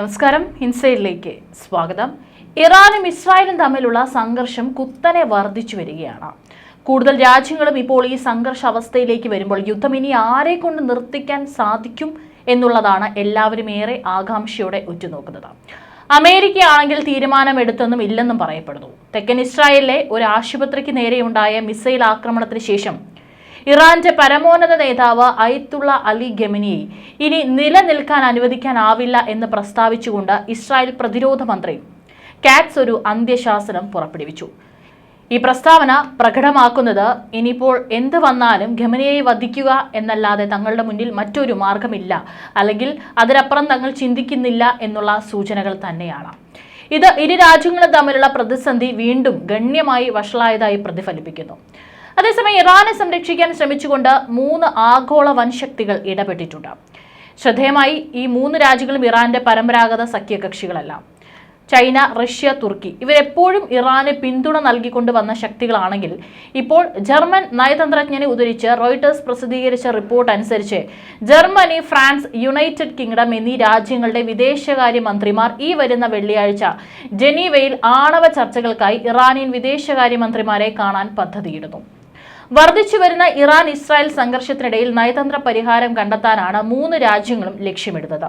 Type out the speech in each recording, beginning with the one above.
നമസ്കാരം. ഇൻസൈഡിലേക്ക് സ്വാഗതം. ഇറാനും ഇസ്രായേലും തമ്മിലുള്ള സംഘർഷം കുത്തനെ വർദ്ധിച്ചു വരികയാണ്. കൂടുതൽ രാജ്യങ്ങളും ഇപ്പോൾ ഈ സംഘർഷ അവസ്ഥയിലേക്ക് വരുമ്പോൾ യുദ്ധം ഇനി ആരെ കൊണ്ട് നിർത്തിക്കാൻ സാധിക്കും എന്നുള്ളതാണ് എല്ലാവരും ഏറെ ആകാംക്ഷയോടെ ഉറ്റുനോക്കുന്നത്. അമേരിക്കയാണെങ്കിൽ തീരുമാനമെടുത്തെന്നും ഇല്ലെന്നും പറയപ്പെടുന്നു. തെക്കൻ ഇസ്രായേലിലെ ഒരു ആശുപത്രിക്ക് നേരെയുണ്ടായ മിസൈൽ ആക്രമണത്തിന് ശേഷം ഇറാന്റെ പരമോന്നത നേതാവ് അയത്തുള്ള അലി ഗെമിനിയെ ഇനി നിലനിൽക്കാൻ അനുവദിക്കാനാവില്ല എന്ന് പ്രസ്താവിച്ചുകൊണ്ട് ഇസ്രായേൽ പ്രതിരോധ മന്ത്രി കാറ്റ്സ് ഒരു അന്ത്യശാസനം പുറപ്പെടുവിച്ചു. ഈ പ്രസ്താവന പ്രകടമാക്കുന്നത് ഇനിയിപ്പോൾ എന്ത് വന്നാലും ഗമനയെ വധിക്കുക എന്നല്ലാതെ തങ്ങളുടെ മുന്നിൽ മറ്റൊരു മാർഗമില്ല. അല്ലെങ്കിൽ അതിനപ്പുറം തങ്ങൾ ചിന്തിക്കുന്നില്ല എന്നുള്ള സൂചനകൾ തന്നെയാണ്. ഇത് ഇരു രാജ്യങ്ങളും തമ്മിലുള്ള പ്രതിസന്ധി വീണ്ടും ഗണ്യമായി വഷളായതായി പ്രതിഫലിപ്പിക്കുന്നു. അതേസമയം ഇറാനെ സംരക്ഷിക്കാൻ ശ്രമിച്ചുകൊണ്ട് മൂന്ന് ആഗോള വൻശക്തികൾ ഇടപെട്ടിട്ടുണ്ട്. ശ്രദ്ധേയമായി ഈ മൂന്ന് രാജ്യങ്ങളും ഇറാന്റെ പരമ്പരാഗത സഖ്യകക്ഷികളല്ല. ചൈന റഷ്യ തുർക്കി ഇവരെപ്പോഴും ഇറാന് പിന്തുണ നൽകിക്കൊണ്ട് വന്ന ശക്തികളാണെങ്കിൽ ഇപ്പോൾ ജർമ്മൻ നയതന്ത്രജ്ഞനെ ഉദ്ധരിച്ച് റോയിട്ടേഴ്സ് പ്രസിദ്ധീകരിച്ച റിപ്പോർട്ട് അനുസരിച്ച് ജർമ്മനി ഫ്രാൻസ് യുണൈറ്റഡ് കിങ്ഡം എന്നീ രാജ്യങ്ങളുടെ വിദേശകാര്യ മന്ത്രിമാർ ഈ വരുന്ന വെള്ളിയാഴ്ച ജനീവയിൽ ആണവ ചർച്ചകൾക്കായി ഇറാനിയൻ വിദേശകാര്യമന്ത്രിമാരെ കാണാൻ പദ്ധതിയിടുന്നു. വർദ്ധിച്ചു വരുന്ന ഇറാൻ ഇസ്രായേൽ സംഘർഷത്തിനിടയിൽ നയതന്ത്ര പരിഹാരം കണ്ടെത്താനാണ് മൂന്ന് രാജ്യങ്ങളും ലക്ഷ്യമിടുന്നത്.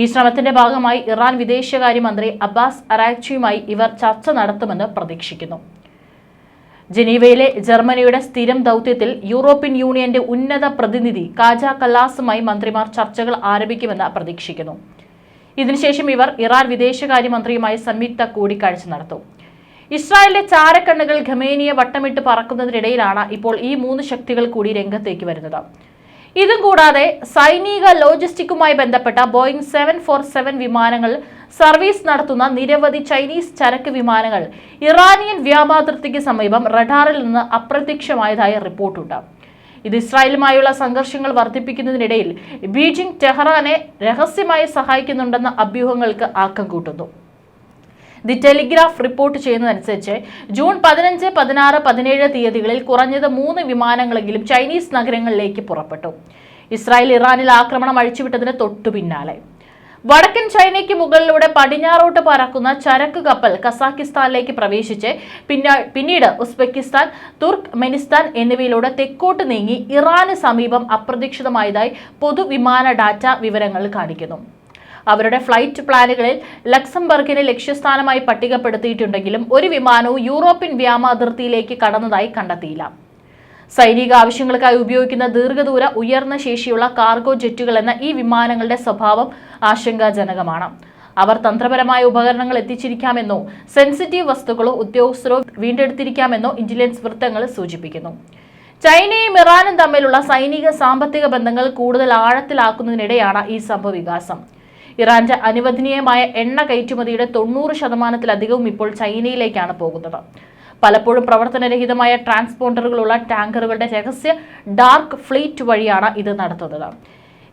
ഈ ശ്രമത്തിന്റെ ഭാഗമായി ഇറാൻ വിദേശകാര്യമന്ത്രി അബ്ബാസ് അറാക്ചിയുമായി ഇവർ ചർച്ച നടത്തുമെന്ന് പ്രതീക്ഷിക്കുന്നു. ജനീവയിലെ ജർമ്മനിയുടെ സ്ഥിരം ദൗത്യത്തിൽ യൂറോപ്യൻ യൂണിയന്റെ ഉന്നത പ്രതിനിധി കാജ കല്ലാസുമായി മന്ത്രിമാർ ചർച്ചകൾ ആരംഭിക്കുമെന്ന് പ്രതീക്ഷിക്കുന്നു. ഇതിനുശേഷം ഇവർ ഇറാൻ വിദേശകാര്യമന്ത്രിയുമായി സംയുക്ത കൂടിക്കാഴ്ച നടത്തും. ഇസ്രായേലിന്റെ ചാരക്കണ്ണുകൾ ഖമേനിയെ വട്ടമിട്ട് പറക്കുന്നതിനിടയിലാണ് ഇപ്പോൾ ഈ മൂന്ന് ശക്തികൾ കൂടി രംഗത്തേക്ക് വരുന്നത്. ഇതും കൂടാതെ സൈനിക ലോജിസ്റ്റിക്കുമായി ബന്ധപ്പെട്ട ബോയിങ് സെവൻ ഫോർ സെവൻ വിമാനങ്ങൾ സർവീസ് നടത്തുന്ന നിരവധി ചൈനീസ് ചരക്ക് വിമാനങ്ങൾ ഇറാനിയൻ വ്യാപാതിർത്തിക്ക് സമീപം റഡാറിൽ നിന്ന് അപ്രത്യക്ഷമായതായി റിപ്പോർട്ടുണ്ട്. ഇത് ഇസ്രായേലുമായുള്ള സംഘർഷങ്ങൾ വർദ്ധിപ്പിക്കുന്നതിനിടയിൽ ബീജിംഗ് ടെഹ്റാനെ രഹസ്യമായി സഹായിക്കുന്നുണ്ടെന്ന അഭ്യൂഹങ്ങൾക്ക് ആക്കം കൂട്ടുന്നു. ദി ടെലിഗ്രാഫ് റിപ്പോർട്ട് ചെയ്യുന്നതനുസരിച്ച് ജൂൺ പതിനഞ്ച് പതിനാറ് പതിനേഴ് തീയതികളിൽ കുറഞ്ഞത് മൂന്ന് വിമാനങ്ങളെങ്കിലും ചൈനീസ് നഗരങ്ങളിലേക്ക് പുറപ്പെട്ടു. ഇസ്രായേൽ ഇറാനിൽ ആക്രമണം അഴിച്ചുവിട്ടതിന് തൊട്ടു പിന്നാലെ. വടക്കൻ ചൈനയ്ക്ക് മുകളിലൂടെ പടിഞ്ഞാറോട്ട് പറക്കുന്ന ചരക്ക് കപ്പൽ കസാക്കിസ്ഥാനിലേക്ക് പ്രവേശിച്ച് പിന്നാ പിന്നീട് ഉസ്ബെക്കിസ്ഥാൻ തുർക്ക് മെനിസ്ഥാൻ എന്നിവയിലൂടെ തെക്കോട്ട് നീങ്ങി ഇറാന് സമീപം അപ്രതീക്ഷിതമായതായി പൊതുവിമാന ഡാറ്റ വിവരങ്ങൾ കാണിക്കുന്നു. അവരുടെ ഫ്ലൈറ്റ് പ്ലാനുകളിൽ ലക്സംബർഗിനെ ലക്ഷ്യസ്ഥാനമായി പട്ടികപ്പെടുത്തിയിട്ടുണ്ടെങ്കിലും ഒരു വിമാനവും യൂറോപ്യൻ വ്യാമ അതിർത്തിയിലേക്ക് കടന്നതായി കണ്ടെത്തിയില്ല. സൈനിക ആവശ്യങ്ങൾക്കായി ഉപയോഗിക്കുന്ന ദീർഘദൂര ഉയർന്ന ശേഷിയുള്ള കാർഗോ ജെറ്റുകൾ എന്ന ഈ വിമാനങ്ങളുടെ സ്വഭാവം ആശങ്കാജനകമാണ്. അവർ തന്ത്രപരമായ ഉപകരണങ്ങൾ എത്തിച്ചിരിക്കാമെന്നോ സെൻസിറ്റീവ് വസ്തുക്കളോ ഉദ്യോഗസ്ഥരോ വീണ്ടെടുത്തിരിക്കാമെന്നോ ഇന്റലിജൻസ് വൃത്തങ്ങൾ സൂചിപ്പിക്കുന്നു. ചൈനയും ഇറാനും തമ്മിലുള്ള സൈനിക സാമ്പത്തിക ബന്ധങ്ങൾ കൂടുതൽ ആഴത്തിലാക്കുന്നതിനിടെയാണ് ഈ സംഭവവികാസം. ഇറാന്റെ അനുവദനീയമായ എണ്ണ കയറ്റുമതിയുടെ തൊണ്ണൂറ് ശതമാനത്തിലധികവും ഇപ്പോൾ ചൈനയിലേക്കാണ് പോകുന്നത്. പലപ്പോഴും പ്രവർത്തനരഹിതമായ ട്രാൻസ്പോണ്ടറുകളുള്ള ടാങ്കറുകളുടെ രഹസ്യ ഡാർക്ക് ഫ്ലീറ്റ് വഴിയാണ് ഇത് നടത്തുന്നത്.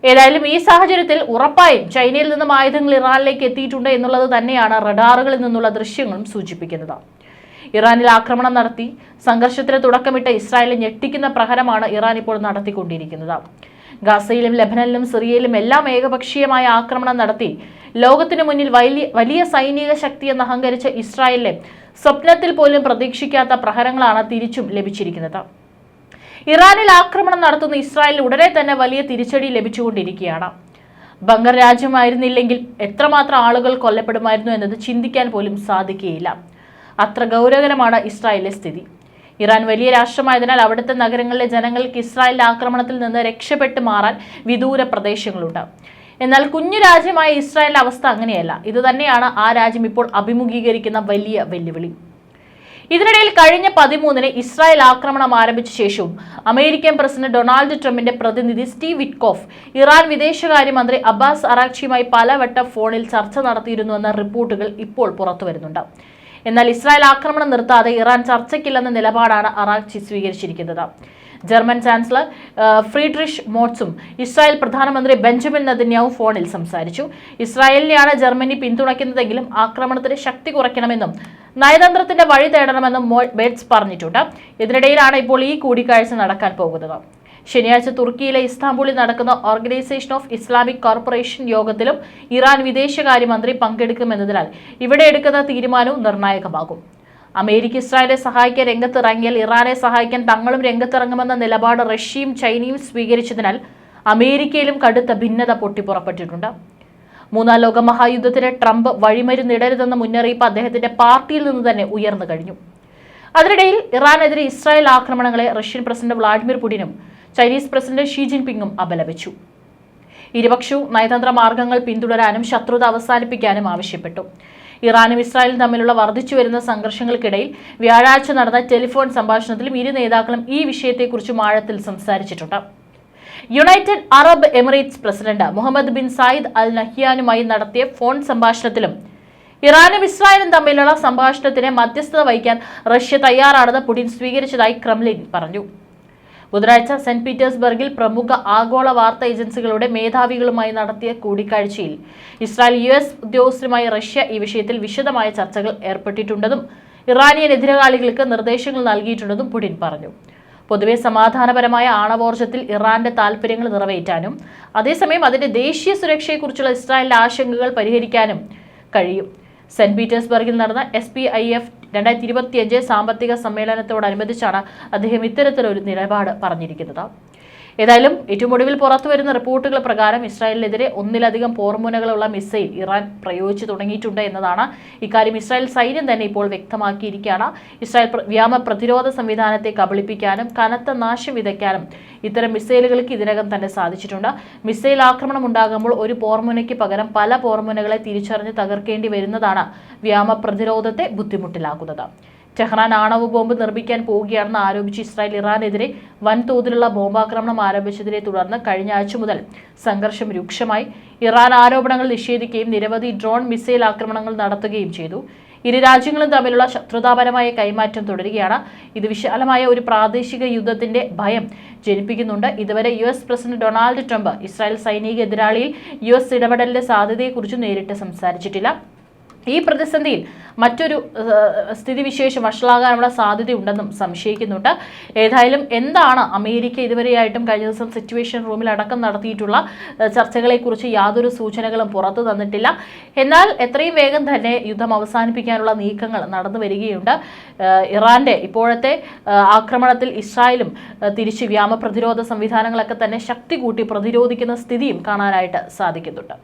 ഏതായാലും ഈ സാഹചര്യത്തിൽ ഉറപ്പായും ചൈനയിൽ നിന്നും ആയുധങ്ങൾ ഇറാനിലേക്ക് എത്തിയിട്ടുണ്ട് എന്നുള്ളത് തന്നെയാണ് റഡാറുകളിൽ നിന്നുള്ള ദൃശ്യങ്ങളും സൂചിപ്പിക്കുന്നത്. ഇറാനിൽ ആക്രമണം നടത്തി സംഘർഷത്തിന് തുടക്കമിട്ട ഇസ്രായേലിൽ ഞെട്ടിക്കുന്ന പ്രഹരമാണ് ഇറാൻ ഇപ്പോൾ നടത്തിക്കൊണ്ടിരിക്കുന്നത്. ഗാസയിലും ലബനനിലും സിറിയയിലും എല്ലാം ഏകപക്ഷീയമായ ആക്രമണം നടത്തി. ലോകത്തിനു മുന്നിൽ വലിയ വലിയ സൈനിക ശക്തിയെന്ന് അഹങ്കരിച്ച ഇസ്രായേലിലെ സ്വപ്നത്തിൽ പോലും പ്രതീക്ഷിക്കാത്ത പ്രഹരങ്ങളാണ് തിരിച്ചും ലഭിച്ചിരിക്കുന്നത്. ഇറാനിൽ ആക്രമണം നടത്തുന്ന ഇസ്രായേലിൽ ഉടനെ തന്നെ വലിയ തിരിച്ചടി ലഭിച്ചുകൊണ്ടിരിക്കുകയാണ്. ബംഗർ രാജ്യമായിരുന്നില്ലെങ്കിൽ എത്രമാത്രം ആളുകൾ കൊല്ലപ്പെടുമായിരുന്നു എന്നത് ചിന്തിക്കാൻ പോലും സാധിക്കുകയില്ല. അത്ര ഗൗരവകരമാണ് ഇസ്രായേലിലെ സ്ഥിതി. ഇറാൻ വലിയ രാഷ്ട്രമായതിനാൽ അവിടുത്തെ നഗരങ്ങളിലെ ജനങ്ങൾക്ക് ഇസ്രായേലിന്റെ ആക്രമണത്തിൽ നിന്ന് രക്ഷപ്പെട്ടു മാറാൻ വിദൂര പ്രദേശങ്ങളുണ്ട്. എന്നാൽ കുഞ്ഞു രാജ്യമായ ഇസ്രായേലിന്റെ അവസ്ഥ അങ്ങനെയല്ല. ഇത് തന്നെയാണ് ആ രാജ്യം ഇപ്പോൾ അഭിമുഖീകരിക്കുന്ന വലിയ വെല്ലുവിളി. ഇതിനിടയിൽ കഴിഞ്ഞ പതിമൂന്നിന് ഇസ്രായേൽ ആക്രമണം ആരംഭിച്ച ശേഷവും അമേരിക്കൻ പ്രസിഡന്റ് ഡൊണാൾഡ് ട്രംപിന്റെ പ്രതിനിധി സ്റ്റീവ് വിറ്റ്കോഫ് ഇറാൻ വിദേശകാര്യമന്ത്രി അബ്ബാസ് അറാക്ഷിയുമായി പലവട്ടം ഫോണിൽ ചർച്ച നടത്തിയിരുന്നുവെന്ന റിപ്പോർട്ടുകൾ ഇപ്പോൾ പുറത്തുവരുന്നുണ്ട്. എന്നാൽ ഇസ്രായേൽ ആക്രമണം നിർത്താതെ ഇറാൻ ചർച്ചയ്ക്കില്ലെന്ന നിലപാടാണ് അറാഖ്ചി സ്വീകരിച്ചിരിക്കുന്നത്. ജർമ്മൻ ചാൻസലർ ഫ്രീഡ്രിഷ് മോട്സും ഇസ്രായേൽ പ്രധാനമന്ത്രി ബെഞ്ചമിൻ നദന്യാവും ഫോണിൽ സംസാരിച്ചു. ഇസ്രായേലിനെയാണ് ജർമ്മനി പിന്തുണയ്ക്കുന്നതെങ്കിലും ആക്രമണത്തിന് ശക്തി കുറയ്ക്കണമെന്നും നയതന്ത്രത്തിന്റെ വഴി തേടണമെന്നും മോ- ബെറ്റ്സ് പറഞ്ഞിട്ടുണ്ട്. ഇതിനിടയിലാണ് ഇപ്പോൾ ഈ കൂടിക്കാഴ്ച നടക്കാൻ പോകുന്നത്. ശനിയാഴ്ച തുർക്കിയിലെ ഇസ്താംബൂളിൽ നടക്കുന്ന ഓർഗനൈസേഷൻ ഓഫ് ഇസ്ലാമിക് കോർപ്പറേഷൻ യോഗത്തിലും ഇറാൻ വിദേശകാര്യമന്ത്രി പങ്കെടുക്കുമെന്നതിനാൽ ഇവിടെ എടുക്കുന്ന തീരുമാനവും നിർണായകമാകും. അമേരിക്ക ഇസ്രായേലെ സഹായിക്കാൻ രംഗത്തിറങ്ങിയാൽ ഇറാനെ സഹായിക്കാൻ തങ്ങളും രംഗത്തിറങ്ങുമെന്ന നിലപാട് റഷ്യയും ചൈനയും സ്വീകരിച്ചതിനാൽ അമേരിക്കയിലും കടുത്ത ഭിന്നത പൊട്ടിപ്പുറപ്പെട്ടിട്ടുണ്ട്. മൂന്നാം ലോക മഹായുദ്ധത്തിന് ട്രംപ് വഴിമരുന്നിടരുതെന്ന മുന്നറിയിപ്പ് അദ്ദേഹത്തിന്റെ പാർട്ടിയിൽ നിന്ന് തന്നെ ഉയർന്നു കഴിഞ്ഞു. അതിനിടയിൽ ഇറാനെതിരെ ഇസ്രായേൽ ആക്രമണങ്ങളെ റഷ്യൻ പ്രസിഡന്റ് വ്ളാഡിമിർ പുടിനും ചൈനീസ് പ്രസിഡന്റ് ഷീ ജിൻപിങ്ങും അപലപിച്ചു. ഇരുപക്ഷവും നയതന്ത്ര മാർഗങ്ങൾ പിന്തുടരാനും ശത്രുത അവസാനിപ്പിക്കാനും ആവശ്യപ്പെട്ടു. ഇറാനും ഇസ്രായേലും തമ്മിലുള്ള വർദ്ധിച്ചു വരുന്ന സംഘർഷങ്ങൾക്കിടയിൽ വ്യാഴാഴ്ച നടന്ന ടെലിഫോൺ സംഭാഷണത്തിലും ഇരു നേതാക്കളും ഈ വിഷയത്തെക്കുറിച്ചും ആഴത്തിൽ സംസാരിച്ചിട്ടുണ്ട്. United Arab Emirates president Mohammed bin Zayed al നഹിയാനുമായി നടത്തിയ ഫോൺ സംഭാഷണത്തിലും ഇറാനും ഇസ്രായേലും തമ്മിലുള്ള സംഭാഷണത്തിന് മധ്യസ്ഥത വഹിക്കാൻ റഷ്യ തയ്യാറാണെന്ന് പുടിൻ സ്വീകരിച്ചതായി ക്രെംലിൻ പറഞ്ഞു. ബുധനാഴ്ച സെന്റ് പീറ്റേഴ്സ്ബർഗിൽ പ്രമുഖ ആഗോള വാർത്താ ഏജൻസികളുടെ മേധാവികളുമായി നടത്തിയ കൂടിക്കാഴ്ചയിൽ ഇസ്രായേൽ യു എസ് ഉദ്യോഗസ്ഥരുമായി റഷ്യ ഈ വിഷയത്തിൽ വിശദമായ ചർച്ചകൾ ഏർപ്പെട്ടിട്ടുണ്ടെന്നും ഇറാനിയൻ എതിരാളികൾക്ക് നിർദ്ദേശങ്ങൾ നൽകിയിട്ടുണ്ടെന്നും പുടിൻ പറഞ്ഞു. പൊതുവെ സമാധാനപരമായ ആണവോർജത്തിൽ ഇറാന്റെ താൽപ്പര്യങ്ങൾ നിറവേറ്റാനും അതേസമയം അതിന്റെ ദേശീയ സുരക്ഷയെക്കുറിച്ചുള്ള ഇസ്രായേലിന്റെ ആശങ്കകൾ പരിഹരിക്കാനും കഴിയും. സെന്റ് പീറ്റേഴ്സ്ബർഗിൽ നടന്ന എസ് പി ഐ എഫ് രണ്ടായിരത്തി ഇരുപത്തിയഞ്ച് സാമ്പത്തിക സമ്മേളനത്തോടനുബന്ധിച്ചാണ് അദ്ദേഹം ഇത്തരത്തിലൊരു നിലപാട് പറഞ്ഞിരിക്കുന്നത്. ഏതായാലും ഏറ്റവും ഒടുവിൽ പുറത്തു വരുന്ന റിപ്പോർട്ടുകൾ പ്രകാരം ഇസ്രായേലിനെതിരെ ഒന്നിലധികം പോർമുനകളുള്ള മിസൈൽ ഇറാൻ പ്രയോഗിച്ചു തുടങ്ങിയിട്ടുണ്ട് എന്നതാണ് ഇക്കാര്യം ഇസ്രായേൽ സൈന്യം തന്നെ ഇപ്പോൾ വ്യക്തമാക്കിയിരിക്കുകയാണ്. ഇസ്രായേൽ വ്യാമ പ്രതിരോധ സംവിധാനത്തെ കബളിപ്പിക്കാനും കനത്ത നാശം വിതയ്ക്കാനും ഇത്തരം മിസൈലുകൾക്ക് ഇതിനകം തന്നെ സാധിച്ചിട്ടുണ്ട്. മിസൈൽ ആക്രമണം ഉണ്ടാകുമ്പോൾ ഒരു പോർമുനയ്ക്ക് പകരം പല പോർമുനകളെ തിരിച്ചറിഞ്ഞ് തകർക്കേണ്ടി വരുന്നതാണ് വ്യാമ പ്രതിരോധത്തെ ബുദ്ധിമുട്ടിലാക്കുന്നത്. ടെഹ്റാൻ ആണവ ബോംബ് നിർമ്മിക്കാൻ പോവുകയാണെന്ന് ആരോപിച്ച് ഇസ്രായേൽ ഇറാനെതിരെ വൻതോതിലുള്ള ബോംബാക്രമണം ആരംഭിച്ചതിനെ തുടർന്ന് കഴിഞ്ഞ ആഴ്ച മുതൽ സംഘർഷം രൂക്ഷമായി. ഇറാൻ ആരോപണങ്ങൾ നിഷേധിക്കുകയും നിരവധി ഡ്രോൺ മിസൈൽ ആക്രമണങ്ങൾ നടത്തുകയും ചെയ്തു. ഇരു രാജ്യങ്ങളും തമ്മിലുള്ള ശത്രുതാപരമായ കൈമാറ്റം തുടരുകയാണ്. ഇത് വിശാലമായ ഒരു പ്രാദേശിക യുദ്ധത്തിന്റെ ഭയം ജനിപ്പിക്കുന്നുണ്ട്. ഇതുവരെ U S president Donald Trump Israel സൈനിക എതിരാളിയിൽ യു എസ് ഇടപെടലിന്റെ സാധ്യതയെക്കുറിച്ച് നേരിട്ട് സംസാരിച്ചിട്ടില്ല. ഈ പ്രതിസന്ധിയിൽ മറ്റൊരു സ്ഥിതിവിശേഷം വഷളാകാനുള്ള സാധ്യതയുണ്ടെന്നും സംശയിക്കുന്നുണ്ട്. ഏതായാലും എന്താണ് അമേരിക്ക ഇതുവരെയായിട്ടും കഴിഞ്ഞ ദിവസം സിറ്റുവേഷൻ റൂമിൽ അടക്കം നടത്തിയിട്ടുള്ള ചർച്ചകളെക്കുറിച്ച് യാതൊരു സൂചനകളും പുറത്തു തന്നിട്ടില്ല. എന്നാൽ എത്രയും വേഗം തന്നെ യുദ്ധം അവസാനിപ്പിക്കാനുള്ള നീക്കങ്ങൾ നടന്നു വരികയുണ്ട്. ഇറാന്റെ ഇപ്പോഴത്തെ ആക്രമണത്തിൽ ഇസ്രായേലും തിരിച്ച് വ്യാമ പ്രതിരോധ സംവിധാനങ്ങളൊക്കെ തന്നെ ശക്തി കൂട്ടി പ്രതിരോധിക്കുന്ന സ്ഥിതിയും കാണാനായിട്ട് സാധിക്കുന്നുണ്ട്.